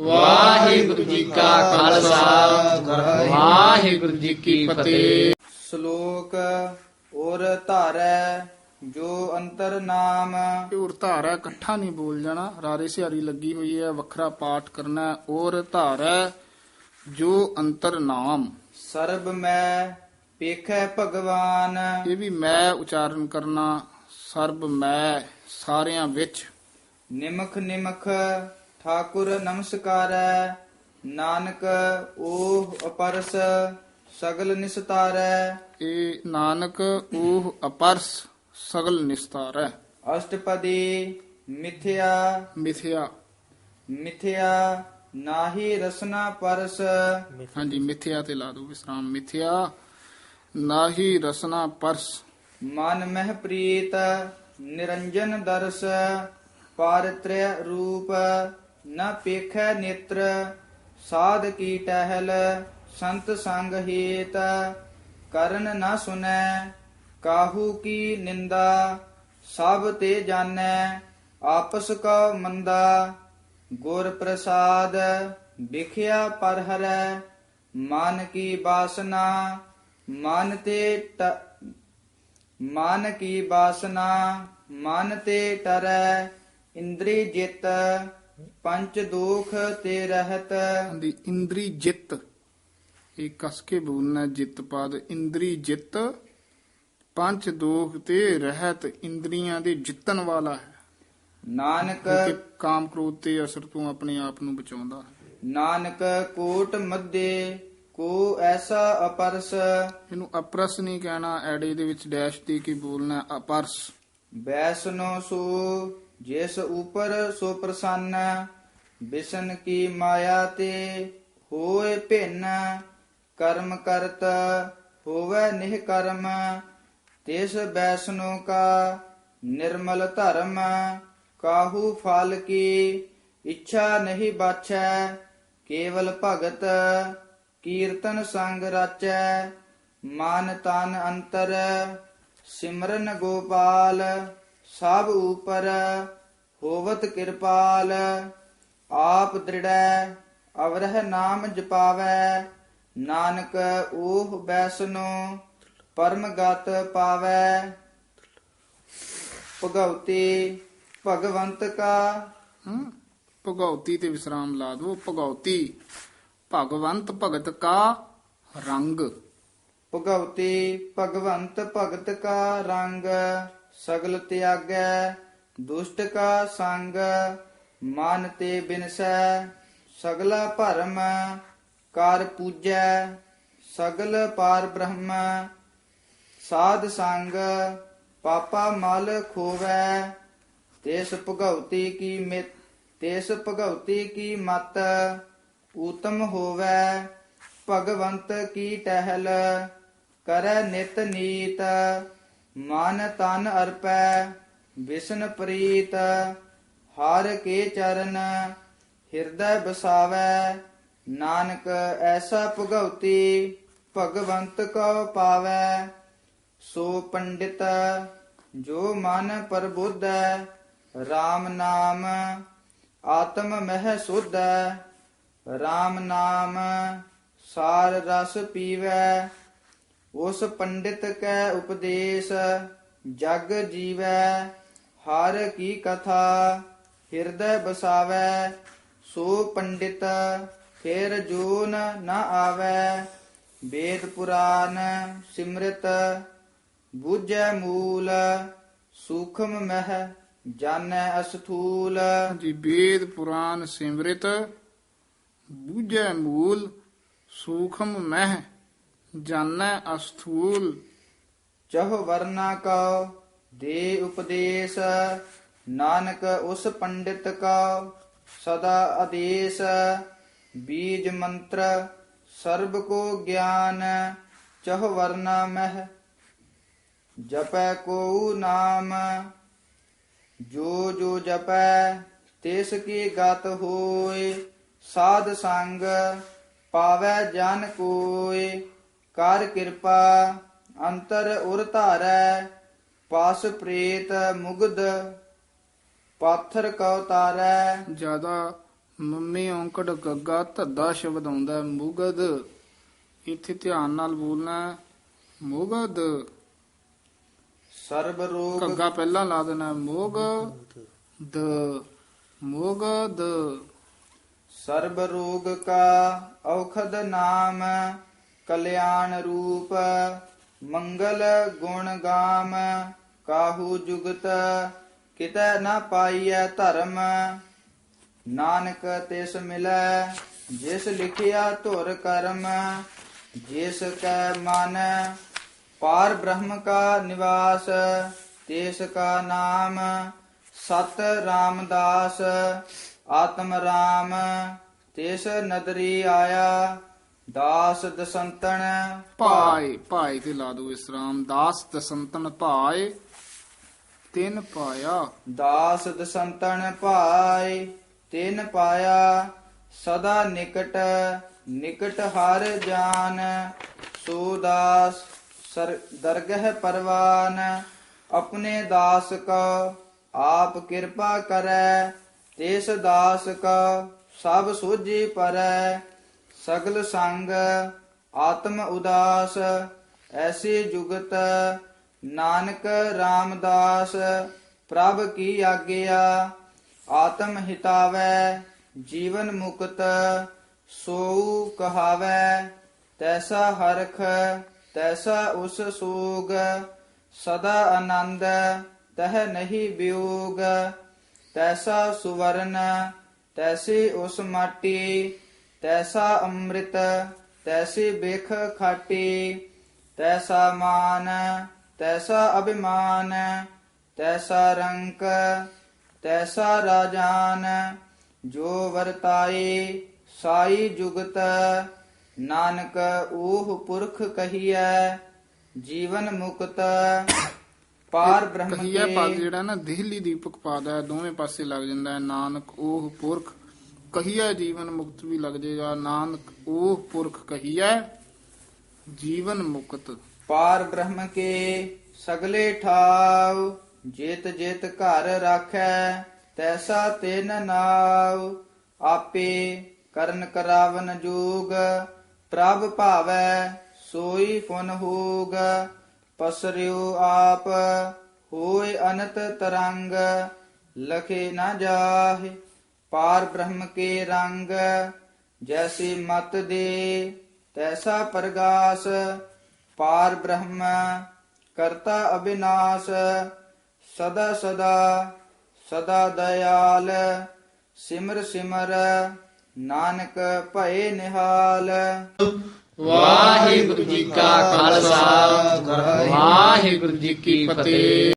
ਵਾਹਿਗੁਰੂ ਜੀ ਕਾ ਖਾਲਸਾ। ਵਾਹਿਗੁਰੂ ਜੀ ਕੀ ਫਤਿਹ। ਸ਼ਲੋਕ ਔਰ ਧਾਰੈ ਜੋ ਅੰਤਰ ਨਾਮ। ਉਰ ਧਾਰਾ ਇਕੱਠਾ ਨਹੀਂ ਬੋਲ ਜਾਣਾ। ਰਾਰੇ ਸਿਹਾਰੀ ਲੱਗੀ ਹੋਈ ਹੈ ਵੱਖਰਾ ਪਾਠ ਕਰਨਾ। ਔਰ ਧਾਰਾ ਜੋ ਅੰਤਰ ਨਾਮ। ਸਰਬ ਮੈਂ ਪੇਖੈ ਭਗਵਾਨ। ਇਹ ਵੀ ਮੈਂ ਉਚਾਰਨ ਕਰਨਾ। ਸਰਬ ਮੈਂ ਸਾਰਿਆਂ ਵਿੱਚ। ਨਿਮਖ ਨਿਮਖ ਠਾਕੁਰ ਨਮਸਕਾਰੈ ਨਾਨਕ ਓਹ ਅਪਰਸ ਸਗਲ ਨਿਸਤਾਰੈ। ਇਹ ਨਾਨਕ ਉਹ ਅਪਰਸ ਸਗਲ ਨਿਸਤਾਰ। ਅਸ਼ਟਪਦੀ ਮਿਥਿਆ। ਮਿਥਿਆ। ਮਿਥਿਆ ਨਾਹੀ ਰਸਨਾ ਪਰਸ। ਹਾਂਜੀ ਮਿਥਿਆ ਤੇ ਲਾ ਦੋ ਵਿਸਰਾਮ। ਮਿਥਿਆ ਨਾਹੀ ਰਸਨਾ ਪਰਸ। ਮਨ ਮਹਿ ਪ੍ਰੀਤ ਨਿਰੰਜਨ ਦਰਸ ਪਾਰਤ੍ਰਯ ਰੂਪ ਨ ਪੇਖੈ ਨੇਤਰ, ਸਾਧ ਕੀ ਟਹਿਲ, ਸੰਤ ਸੰਗ ਹੇਤ, ਕਰਨ ਨ ਸੁਨੈ, ਕਾਹੂ ਕੀ ਨਿੰਦਾ, ਸਭ ਤੇ ਜਾਣੈ, ਆਪਸ ਕਾ ਮੰਦਾ, ਗੁਰ ਪ੍ਰਸਾਦ, ਵਿਖਿਆ ਪਰ ਹਰੈ ਮਨ ਕੀ ਬਾਸਨਾ, ਮਨ ਤੇ ਮਨ ਕੀ ਬਾਸਨਾ, ਮਨ ਤੇ ਟਰੈ ਇੰਦਰੀ ਜਿਤ ਪੰਚ ਦੋਖ ਤੇ ਰਹਿਤ। ਦੀ ਇੰਦਰੀ ਜਿੱਤ। ਇਹ ਕਸ ਕੇ ਬੋਲਣਾ ਜਿੱਤ ਪਦ। ਇੰਦਰੀ ਜਿੱਤ ਪੰਜ ਦੋਖ ਤੇ ਰਹਿਤ ਇੰਦਰੀਆਂ ਦੇ ਜਿੱਤਣ ਵਾਲਾ ਹੈ। ਨਾਨਕ ਕਾਮ ਕ੍ਰੋਧ ਤੇ ਅਸਰ ਤੋਂ ਆਪਣੇ ਆਪ ਨੂੰ ਬਚਾਉਂਦਾ ਨਾਨਕ ਕੋਟ ਮੱਦੇ ਕੋ ਐਸਾ ਅਪਰਸ। ਇਹਨੂੰ ਅਪਰਸ ਨਹੀਂ ਕਹਿਣਾ ਐੜੇ ਦੇ ਵਿੱਚ ਡੈਸ਼ ਦੇ ਕੇ ਬੋਲਣਾ ਅਪਰਸ। ਬੈਸਨੋ ਸੋ ਜਿਸ ਉਪਰ ਸੋ ਪ੍ਰਸੰਨ, ਬਿਸ਼ਨ ਕੀ ਮਾਇਆ ਤੇ ਹੋਏ ਭਿੰਨ, ਕਰਮ ਕਰਤ ਹੋਵੇ ਨਿਹ ਕਰਮ, ਤਿਸ ਬੈਸਨੋ ਕਾ ਨਿਰਮਲ ਧਰਮ, ਕਾਹੂ ਫਲ ਕੀ ਇੱਛਾ ਨਹੀਂ ਬਾਛੈ, ਕੇਵਲ ਭਗਤ ਕੀਰਤਨ ਸੰਗ ਰਚੈ, ਮਨ ਤਨ ਅੰਤਰ ਸਿਮਰਨ ਗੋਪਾਲ ਸਭ ਉਪਰ ਹੋਵਤ ਕਿਰਪਾਲ ਆਪ ਦ੍ਰਿੜੈ ਅਵਰਹ ਨਾਮ ਜਪਾਵੈ। ਨਾਨਕ ਓਹ ਬੈਸਨੋ ਪਰਮ ਗਤ ਪਾਵੈ। ਭਗਉਤੀ ਭਗਵੰਤ ਕਾ? ਭਗਉਤੀ ਤੇ ਵਿਸਰਾਮ ਲਾ ਦੋ ਭਗਉਤੀ ਭਗਵੰਤ ਭਗਤ ਕਾ ਰੰਗ। ਭਗਉਤੀ ਭਗਵੰਤ ਭਗਤ ਕਾ ਰੰਗ। ਸਗਲ ਤਿਆਗੈ, ਦੁਸ਼ਟ ਕਾ ਸੰਗ, ਮਨ ਤੇ ਬਿਨਸੈ, ਸਗਲਾ ਭਰਮ, ਕਰ ਪੂਜੈ, ਸਗਲ ਪਾਰ ਬ੍ਰਹਮ, ਸਾਧ ਸੰਗ, ਪਾਪਾ ਮਲ ਖੋਵੈ, ਤਿਸ ਭਗਉਤੀ ਕੀ ਮਿਤ, ਤਿਸ ਭਗਉਤੀ ਕੀ ਮਤ, ਊਤਮ ਹੋਵੈ, ਭਗਵੰਤ ਕੀ ਟਹਿਲ, ਕਰੈ ਨਿਤ ਨੀਤ ਮਨ ਤਨ ਅਰਪੈ ਵਿਸ਼ਨ ਪ੍ਰੀਤ, ਹਰ ਕੇ ਚਰਨ, ਹਿਰਦੈ ਬਸਾਵੈ, ਨਾਨਕ ਐਸਾ ਭਗਉਤੀ, ਭਗਵੰਤ ਕੋ ਪਾਵੈ। ਸੋ ਪੰਡਿਤ, ਜੋ ਮਨ ਪਰਬੁੱਧੈ RAM ਨਾਮ ਆਤਮ ਮਹਿ ਸੁਧੈ। RAM ਨਾਮ ਸਾਰ ਰਸ ਪੀਵੈ। ਉਸ ਪੰਡਿਤ ਕੈ ਉਪਦੇਸ਼, ਜਗ ਜੀਵੈ, ਹਰ ਕੀ ਕਥਾ, ਹਿਰਦੈ ਬਸਾਵੈ, ਸੋ ਪੰਡਿਤ, ਫਿਰ ਜੂਨ ਨ ਆਵੈ ਵੇਦ ਪੁਰਾਨ ਸਿਮਰਤ, ਬੁਝੈ ਮੂਲ, ਸੂਖਮ ਮਹਿ ਜਾਣੈ ਅਸਥੂਲ। ਜੀ ਵੇਦ ਪੁਰਾਨ ਸਿਮਰਿਤ, ਬੂਝੈ ਮੂਲ, ਸੂਖਮ ਮਹਿ ਜਾਣੈ ਅਸਥੂਲ। ਚਹ ਵਰਨਾ ਕਉ, ਦੇ ਉਪਦੇਸ਼, ਨਾਨਕ ਉਸ ਪੰਡਿਤ ਕਾ ਸਦਾ ਆਦੇਸ਼, ਬੀਜ ਮੰਤਰ, ਸਰਬ ਕੋ ਗਿਆਨ, ਚਹ ਵਰਨਾ ਮਹਿ, ਜਪੈ ਕੋ ਨਾਮ, ਜੋ ਜੋ ਜਪੈ, ਤਿਸ ਕੀ ਗਤ ਹੋਏ ਸਾਧ ਸੰਗ, ਪਾਵੈ ਜਨ ਕੋਇ। ਕਰ ਕਿਰਪਾ ਅੰਤਰ ਉਰ ਧਾਰੈ ਪਾਸ ਪ੍ਰੇਤ ਮੁਗਧ ਪਾਥਰ ਕਉ ਤਾਰੈ। ਜ਼ਿਆਦਾ ਮੰਮੀ ਔਂਕੜ ਗੱਗਾ ਧੱਦਾ ਸ਼ਬਦ ਆਉਂਦਾ ਹੈ, ਮੁਗਧ। ਇੱਥੇ ਧਿਆਨ ਨਾਲ ਬੋਲਣਾ ਹੈ, ਮੁਗਧ। ਸਰਬ ਰੋਗ ਗੱਗਾ ਪਹਿਲਾਂ ਲਾ ਦੇਣਾ ਹੈ, ਮੁਗ ਦ ਸਰਬ ਰੋਗ ਕਾ ਔਖਦ ਨਾਮ ਕਲਿਆਣ ਰੂਪ, ਮੰਗਲ ਗੁਣ ਗਾਮ, ਕਾਹੂ ਜੁਗਤ, ਕਿਤੈ ਨਾ ਪਾਈਐ ਧਰਮ। ਨਾਨਕ ਤਿਸ ਮਿਲੈ, ਜਿਸ ਲਿਖਿਆ ਧੁਰ ਕਰਮ, ਜਿਸ ਕੈ ਮਨ ਪਾਰ ਬ੍ਰਹਮ ਕਾ ਨਿਵਾਸ, ਤੇਸ ਕਾ ਨਾਮ ਸਤ ਰਾਮਦਾਸ, ਆਤਮ ਰਾਮ, ਤੇਸ ਨਦਰੀ ਆਇਆ। ਦਾਸ ਦਸੰਤਨ ਭਾਈ ਭਾਈ ਤੇ ਲਾ ਦੋ ਇਸਰਾਮ ਦਾਸ ਦਸੰਤਨ ਭਾਈ ਤਿੰਨ ਪਾਇਆ। ਦਾਸ ਦਸੰਤਨ ਭਾਈ ਤਿਨ ਪਾਇਆ। ਸਦਾ ਨਿਕਟ ਨਿਕਟ ਹਰ ਜਾਨ। ਸੋ ਦਾਸ ਸਰ ਦਰਗਹ ਪਰਵਾਨ। ਆਪਣੇ ਦਾਸ ਕੋ ਆਪ ਕਿਰਪਾ ਕਰੈ ਤਿਸ ਦਾਸ ਕੋ ਸਭ ਸੋਝੀ ਪਰੈ। ਸਗਲ ਸੰਗ ਆਤਮ ਉਦਾਸ, ਐਸੀ ਜੁਗਤ ਨਾਨਕ ਰਾਮਦਾਸ, ਪ੍ਰਭ ਕੀ ਆਗਿਆ, ਆਤਮ ਹਿਤਾਵੈ, ਜੀਵਨ ਮੁਕਤ ਸੋ ਕਹਾਵੈ, ਤੈਸਾ ਹਰਖ, ਤੈਸਾ ਉਸ ਸੋਗ, ਸਦਾ ਆਨੰਦ, ਤਹ ਨਹੀਂ ਵਿਯੋਗ ਤੈਸਾ ਸੁਵਰਨ, ਤੈਸੀ ਉਸ ਮਾਟੀ ਤੈਸਾ ਅੰਮ੍ਰਿਤ, ਤੈਸੀ ਬਿਖ ਖਾਟੀ, ਤੈਸਾ ਮਾਨ, ਤੈਸਾ ਅਭਿਮਾਨ, ਤੈਸਾ ਰੰਕ, ਤੈਸਾ ਰਾਜਾਨ, ਜੋ ਵਰਤਾਏ ਸਾਈ ਜੁਗਤ, ਨਾਨਕ ਓਹ ਪੁਰਖ ਕਹੀਐ, ਜੀਵਨ ਮੁਕਤ, ਪਾਰ ਬ੍ਰਹਮ ਕਹੀਆ ਪਦ ਜਿਹੜਾ ਨਾ ਦਿਹਲੀ ਦੀਪਕ ਪਦ ਦੋਵੇਂ ਪਾਸੇ ਲੱਗ ਜਾਂਦਾ ਹੈ, ਨਾਨਕ ਓਹ ਪੁਰਖ ਕਹੀਆ ਜੀਵਨ ਮੁਕਤ ਵੀ ਲੱਗ ਜਾਏਗਾ ਨਾਨਕ, ਉਹ ਪੁਰਖ ਕਹੀਆ ਜੀਵਨ ਮੁਕਤ। ਪਾਰ ਬ੍ਰਹਮ ਕੇ ਸਗਲੇ ਠਾਉ ਜਿਤ ਜਿਤ ਘਰ ਰਾਖੈ, ਤੈਸਾ ਤਿਨ ਨਾਉ ਆਪੇ ਕਰਨ ਕਰਾਵਨ ਜੋਗ, ਪ੍ਰਭ ਭਾਵੈ, ਸੋਈ ਫੁਨ ਹੋਗ। ਪਸਰਿਓ ਆਪ, ਹੋਏ ਅਨੰਤ ਤਰੰਗ, ਲਖੇ ਨਾ ਜਾਹੇ। ਪਾਰ ਬ੍ਰਹਮ ਕੇ ਰੰਗ, ਜੈਸੀ ਮਤ ਦੇ, ਤੈਸਾ ਪ੍ਰਗਾਸ। ਪਾਰ ਬ੍ਰਹਮ, ਕਰਤਾ ਅਬਿਨਾਸ਼, ਸਦਾ ਸਦਾ ਸਦਾ ਦਇਆਲ। ਸਿਮਰ ਸਿਮਰ, ਨਾਨਕ ਭਏ ਨਿਹਾਲ। ਵਾਹਿਗੁਰੂ ਜੀ ਕਾ ਖਾਲਸਾ, ਵਾਹਿਗੁਰੂ ਜੀ ਕੀ ਫਤਿਹ।